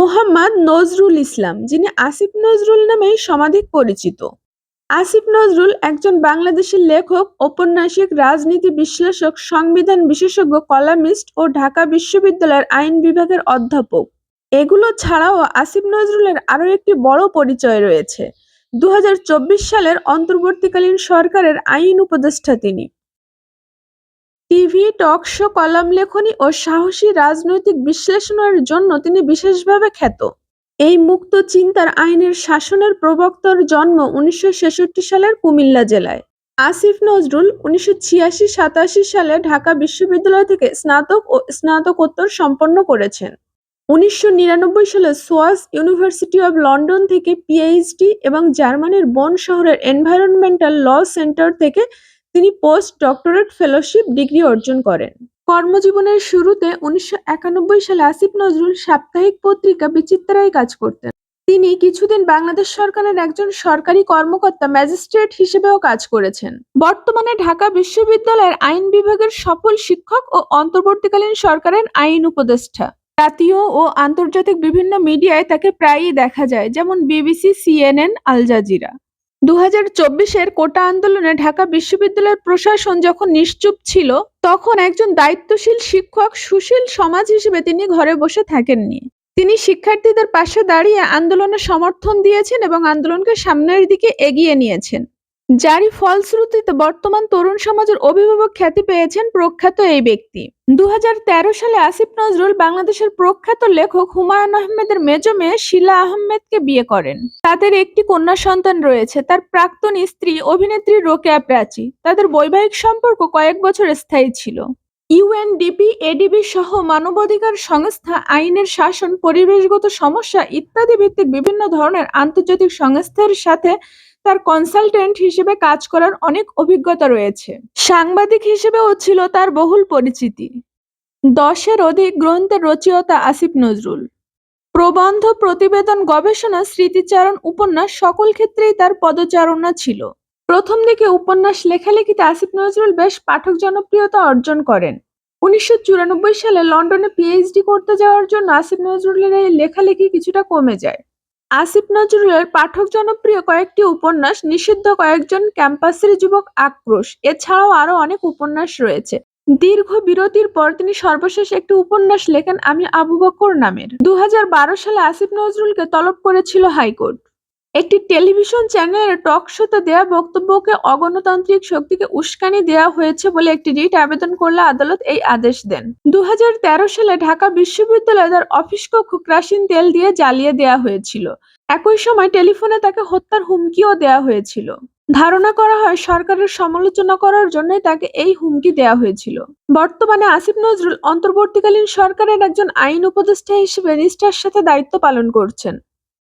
মোহাম্মদ নজরুল ইসলাম, যিনি আসিফ নজরুল নামেই সমাধিক পরিচিত। আসিফ নজরুল একজন বাংলাদেশের লেখক, ঔপন্যাসিক, রাজনীতি বিশ্লেষক, সংবিধান বিশেষজ্ঞ, কলামিস্ট ও ঢাকা বিশ্ববিদ্যালয়ের আইন বিভাগের অধ্যাপক। এগুলো ছাড়াও আসিফ নজরুলের আরও একটি বড় পরিচয় রয়েছে। দু হাজার চব্বিশ সালের অন্তর্বর্তীকালীন সরকারের আইন উপদেষ্টা তিনি। টিভি, টক শো, কলাম লেখনী ও সাহসী রাজনৈতিক বিশ্লেষণের জন্য তিনি বিশেষভাবে খ্যাত। এই মুক্ত চিন্তার আইনের শাসনের প্রবক্তার জন্ম উনিশশো ছেষট্টি সালের কুমিল্লা জেলায়। আসিফ নজরুল উনিশশো ছিয়াশি সাতাশি সালে ঢাকা বিশ্ববিদ্যালয় থেকে স্নাতক ও স্নাতকোত্তর সম্পন্ন করেছেন। উনিশশো নিরানব্বই সালে সোয়াস ইউনিভার্সিটি অব লন্ডন থেকে পিএইচডি এবং জার্মানির বন শহরের এনভায়রনমেন্টাল ল সেন্টার থেকে তিনি পোস্ট ডক্টরেট ফেলোশিপ ডিগ্রি অর্জন করেন। কর্মজীবনের শুরুতে উনিশশো একানব্বই সালে আসিফ নজরুল সাপ্তাহিক পত্রিকা বিচিত্রায় কাজ করতেন। তিনি কিছুদিন বাংলাদেশ সরকারের একজন সরকারি কর্মকর্তা ম্যাজিস্ট্রেট হিসেবেও কাজ করেছেন। বর্তমানে ঢাকা বিশ্ববিদ্যালয়ের আইন বিভাগের সফল শিক্ষক ও অন্তর্বর্তীকালীন সরকারের আইন উপদেষ্টা। জাতীয় ও আন্তর্জাতিক বিভিন্ন মিডিয়ায় তাকে প্রায়ই দেখা যায়, যেমন বিবিসি, সিএনএন, আল জাজিরা। দু হাজার চব্বিশের কোটা আন্দোলনে ঢাকা বিশ্ববিদ্যালয়ের প্রশাসন যখন নিশ্চুপ ছিল, তখন একজন দায়িত্বশীল শিক্ষক সুশীল সমাজ হিসেবে তিনি ঘরে বসে থাকেননি। তিনি শিক্ষার্থীদের পাশে দাঁড়িয়ে আন্দোলনের সমর্থন দিয়েছেন এবং আন্দোলনকে সামনের দিকে এগিয়ে নিয়েছেন। যারই ফলশ্রুতিতে বর্তমান তরুণ সমাজের অভিভাবক খ্যাতি পেয়েছেন প্রখ্যাত এই ব্যক্তি। দুহাজার তেরো সালে আসিফ নজরুল বাংলাদেশের প্রখ্যাত লেখক হুমায়ুন আহমেদের মেজ মেয়ে শিলা আহমেদকে বিয়ে করেন। তাদের একটি কন্যা সন্তান রয়েছে, তার প্রাক্তন স্ত্রী, অভিনেত্রী রোকেয়া প্রাচী। তাদের বৈবাহিক সম্পর্ক কয়েক বছর স্থায়ী ছিল। ইউএনডিপি, এডিবি সহ মানবাধিকার সংস্থা, আইনের শাসন, পরিবেশগত সমস্যা ইত্যাদি ভিত্তিক বিভিন্ন ধরনের আন্তর্জাতিক সংস্থার সাথে তার কনসালটেন্ট হিসেবে কাজ করার অনেক অভিজ্ঞতা রয়েছে। সাংবাদিক হিসেবেও ছিল তার বহুল পরিচিতি। দশের অধিক গ্রন্থের রচয়িতা আসিফ নজরুল। প্রবন্ধ, প্রতিবেদন, গবেষণা, স্মৃতিচারণ, উপন্যাস সকল ক্ষেত্রেই তার পদচারণা ছিল। প্রথম দিকে উপন্যাস লেখালেখিতে আসিফ নজরুল বেশ পাঠক জনপ্রিয়তা অর্জন করেন। উনিশশো চুরানব্বই সালে লন্ডনে পিএইচডি করতে যাওয়ার জন্য আসিফ নজরুলের এই লেখালেখি কিছুটা কমে যায়। আসিফ নজরুলের পাঠক জনপ্রিয় কয়েকটি উপন্যাস নিষিদ্ধ কয়েকজন ক্যাম্পাসের যুবক আক্রোশ। এছাড়াও আরও অনেক উপন্যাস রয়েছে। দীর্ঘ বিরতির পর তিনি সর্বশেষ একটি উপন্যাস লেখেন আমি আবু বকর নামের। দু হাজার বারো সালে আসিফ নজরুলকে তলব করেছিল হাইকোর্ট। একটি টেলিভিশন চ্যানেলের টক শোতে দেয়া বক্তব্যকে অগণতান্ত্রিক শক্তিকে উস্কানি দেওয়া হয়েছে বলে একটি রিট আবেদন করলে আদালত এই আদেশ দেন। দুহাজার তেরো সালে ঢাকা বিশ্ববিদ্যালয়ে তার অফিস কক্ষ ক্রাসিন তেল দিয়ে জ্বালিয়ে দেওয়া হয়েছিল। একই সময় টেলিফোনে তাকে হত্যার হুমকিও দেওয়া হয়েছিল। ধারণা করা হয় সরকারের সমালোচনা করার জন্যই তাকে এই হুমকি দেওয়া হয়েছিল। বর্তমানে আসিফ নজরুল অন্তর্বর্তীকালীন সরকারের একজন আইন উপদেষ্টা হিসেবে নিষ্ঠার সাথে দায়িত্ব পালন করছেন।